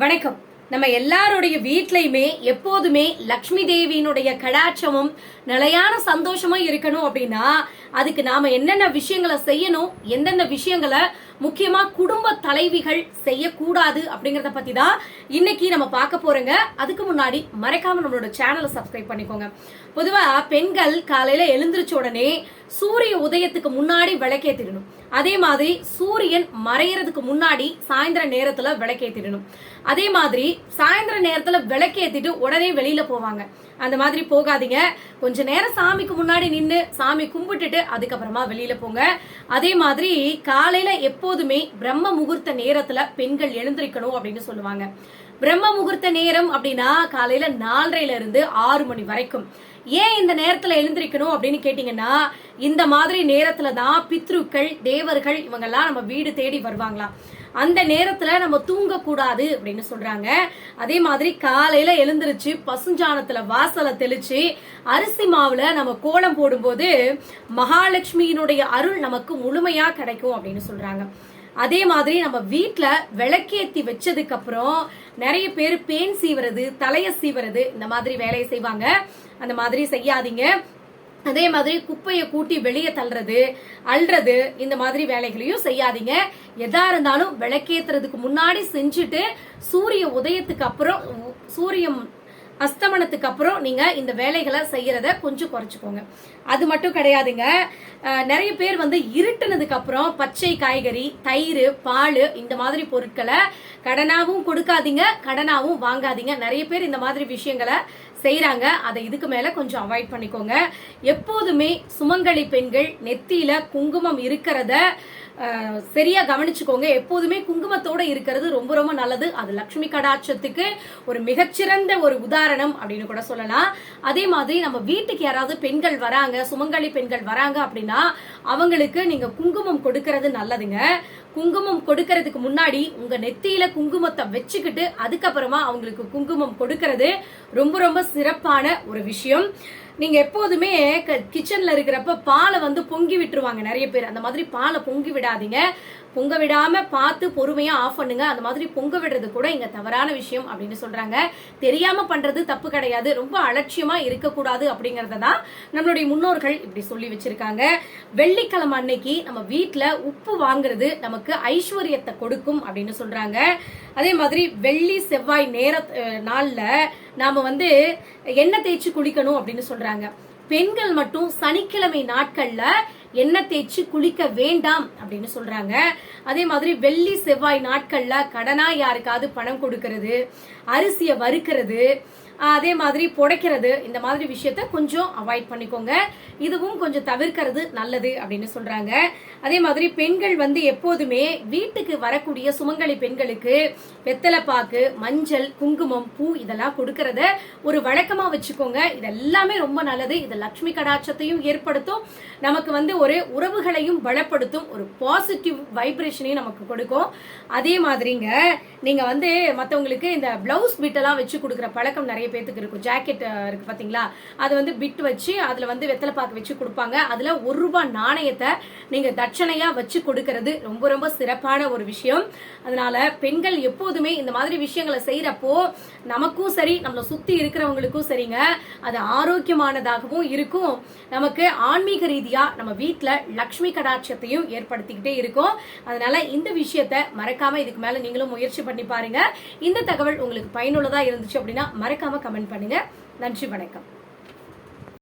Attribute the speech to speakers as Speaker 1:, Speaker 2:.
Speaker 1: வணக்கம். நம்ம எல்லாருடைய வீட்லயுமே எப்போதுமே லக்ஷ்மி தேவியினுடைய கடாட்சமும் நிலையான சந்தோஷமா இருக்கணும் அப்படின்னா அதுக்கு நாம என்னென்ன விஷயங்களை செய்யணும் எந்தெந்த விஷயங்களை முக்கியமா குடும்ப தலைவிகள் செய்யக்கூடாது அப்படிங்கறத பத்தி தான் இன்னைக்கு நம்ம பார்க்க போறோங்க. அதுக்கு முன்னாடி மறக்காம நம்மளோட சேனலை சப்ஸ்கிரைப் பண்ணிக்கோங்க. பொதுவா பெண்கள் காலையில எழுந்திருச்ச உடனே சூரிய உதயத்துக்கு முன்னாடி விளக்கேத்திடணும். அதே மாதிரி சூரியன் மறையறதுக்கு முன்னாடி சாயந்தர நேரத்துல விளக்கேத்திடணும். அதே மாதிரி சாயந்தர நேரத்துல விளக்கேத்திட்டு உடனே வெளியில போவாங்க. அந்த மாதிரி போகாதீங்க. கொஞ்ச நேரம் சாமிக்கு முன்னாடி நின்று சாமி கும்பிட்டுட்டு அதுக்கப்புறமா வெளியில போங்க. அதே மாதிரி காலையில எப்போதுமே பிரம்ம முகூர்த்த நேரத்துல பெண்கள் எழுந்திருக்கணும் அப்படின்னு சொல்லுவாங்க. பிரம்ம முகூர்த்த நேரம் அப்படின்னா காலையில நாலரைல இருந்து ஆறு மணி வரைக்கும். ஏன் இந்த நேரத்துல எழுந்திருக்கணும் அப்படின்னு கேட்டீங்கன்னா இந்த மாதிரி நேரத்துல தான் பித்ருக்கள் தேவர்கள் இவங்கெல்லாம் நம்ம வீடு தேடி வருவாங்களாம் அந்த நேரத்துல நம்ம தூங்க கூடாது அப்படின்னு சொல்றாங்க. அதே மாதிரி காலையில எழுந்திருச்சு பசுஞ்சாணத்துல வாசலை தெளிச்சு அரிசி மாவுல நம்ம கோலம் போடும்போது மகாலட்சுமியினுடைய அருள் நமக்கு முழுமையா கிடைக்கும் அப்படின்னு சொல்றாங்க. அதே மாதிரி நம்ம வீட்டில் விளக்கேற்றி வச்சதுக்கு அப்புறம் நிறைய பேர் பேன் சீவுறது தலையை சீவுறது இந்த மாதிரி வேலையை செய்வாங்க. அந்த மாதிரி செய்யாதீங்க. அதே மாதிரி குப்பையை கூட்டி வெளியே தள்ளுறது அல்றது இந்த மாதிரி வேலைகளையும் செய்யாதீங்க. எதா இருந்தாலும் விளக்கேத்துறதுக்கு முன்னாடி செஞ்சுட்டு சூரிய உதயத்துக்கு அப்புறம் சூரியன் அஸ்தமனத்துக்கு அப்புறம் நீங்க இந்த வேலைகளை செய்யறத கொஞ்சம் குறைச்சிக்கோங்க. அது மட்டும் கிடையாதுங்க. நிறைய பேர் வந்து இருட்டுனதுக்கு அப்புறம் பச்சை காய்கறி தயிர் பால் இந்த மாதிரி பொருட்களை கடனாகவும் கொடுக்காதீங்க கடனாகவும் வாங்காதீங்க. நிறைய பேர் இந்த மாதிரி விஷயங்களை செய்கிறாங்க அதை இதுக்கு மேல கொஞ்சம் அவாய்ட் பண்ணிக்கோங்க. எப்போதுமே சுமங்கலி பெண்கள் நெத்தியில குங்குமம் இருக்கிறத சரியா கவனிச்சுக்கோங்க. எப்போதுமே குங்குமத்தோட இருக்கிறது ரொம்ப ரொம்ப நல்லது. அது லக்ஷ்மி கடாட்சத்துக்கு ஒரு மிகச்சிறந்த ஒரு உதாரணம் அப்படின்னு கூட சொல்லலாம். அதே மாதிரி நம்ம வீட்டுக்கு யாராவது பெண்கள் வராங்க சுமங்கலி பெண்கள் வராங்க அப்படின்னா அவங்களுக்கு நீங்க குங்குமம் கொடுக்கறது நல்லதுங்க. குங்குமம் கொடுக்கறதுக்கு முன்னாடி உங்க நெத்தியில குங்குமத்தை வச்சுக்கிட்டு அதுக்கப்புறமா அவங்களுக்கு குங்குமம் கொடுக்கறது ரொம்ப ரொம்ப சிறப்பான ஒரு விஷயம். நீங்க எப்போதுமே கிச்சன்ல இருக்கிறப்ப பாலை வந்து பொங்கி விட்டுருவாங்க நிறைய பேர். அந்த மாதிரி பாலை பொங்கி விடாதீங்க. பொங்க விடாம பார்த்து பொறுமையா ஆஃப் பண்ணுங்க. அந்த மாதிரி பொங்க விடுறது கூட இங்க தவறான விஷயம் அப்படின்னு சொல்றாங்க. தெரியாம பண்றது தப்பு கிடையாது. ரொம்ப அலட்சியமா இருக்கக்கூடாது அப்படிங்கறத தான் நம்மளுடைய முன்னோர்கள் இப்படி சொல்லி வச்சிருக்காங்க. வெள்ளிக்கிழமை அன்னைக்கு நம்ம வீட்டில் உப்பு வாங்குறது நமக்கு ஐஸ்வர்யத்தை கொடுக்கும் அப்படின்னு சொல்றாங்க. அதே மாதிரி வெள்ளி செவ்வாய் நேர நாளில் நாள்ல நாம வந்து எண்ணெய் தேய்ச்சி குளிக்கணும் அப்படின்னு சொல்றாங்க. பெண்கள் மட்டும் சனிக்கிழமை நாட்கள்ல எண்ணெய் தேய்ச்சி குளிக்க வேண்டாம் அப்படின்னு சொல்றாங்க. அதே மாதிரி வெள்ளி செவ்வாய் நாட்கள்ல கடனா யாருக்காவது பணம் கொடுக்கறது அரிசியை வறுக்கிறது அதே மாதிரி புடைக்கிறது இந்த மாதிரி விஷயத்த கொஞ்சம் அவாய்ட் பண்ணிக்கோங்க. இதுவும் கொஞ்சம் தவிர்க்கிறது நல்லது அப்படின்னு சொல்றாங்க. அதே மாதிரி பெண்கள் வந்து எப்போதுமே வீட்டுக்கு வரக்கூடிய சுமங்கலி பெண்களுக்கு வெத்தலை பாக்கு மஞ்சள் குங்குமம் பூ இதெல்லாம் கொடுக்கறத ஒரு வழக்கமா வச்சுக்கோங்க. இதெல்லாமே ரொம்ப நல்லது. இது லக்ஷ்மி கடாட்சத்தையும் ஏற்படுத்தும். நமக்கு வந்து ஒரு உறவுகளையும் பலப்படுத்தும். ஒரு பாசிட்டிவ் வைப்ரேஷனையும் நமக்கு கொடுக்கும். அதே மாதிரிங்க நீங்க வந்து மத்தவங்களுக்கு இந்த பிளவுஸ் பிட் வச்சு கொடுக்குற பழக்கம் நிறைய பேத்துக்கு இருக்கும். ஜாக்கெட் இருக்கு பார்த்தீங்களா அது வந்து பிட் வச்சு அதுல வந்து வெத்தலை பாக்கு வச்சு கொடுப்பாங்க. அதுல ஒரு ரூபா நாணயத்தை நீங்கள் தட்சணையா வச்சு கொடுக்கறது ரொம்ப ரொம்ப சிறப்பான ஒரு விஷயம். அதனால பெண்கள் எப்போதுமே இந்த மாதிரி விஷயங்களை செய்யறப்போ நமக்கும் சரி நம்மளை சுற்றி இருக்கிறவங்களுக்கும் சரிங்க. அது ஆரோக்கியமானதாகவும் இருக்கும். நமக்கு ஆன்மீக ரீதியாக நம்ம வீட்டில் லக்ஷ்மி கடாட்சத்தையும் ஏற்படுத்திக்கிட்டே இருக்கும். அதனால இந்த விஷயத்த மறக்காம இதுக்கு மேலே நீங்களும் முயற்சி பண்ணி பாருங்க. இந்த தகவல் உங்களுக்கு பயனுள்ளதாக இருந்துச்சு அப்படின்னா மறக்காம கமெண்ட் பண்ணுங்க. நன்றி வணக்கம்.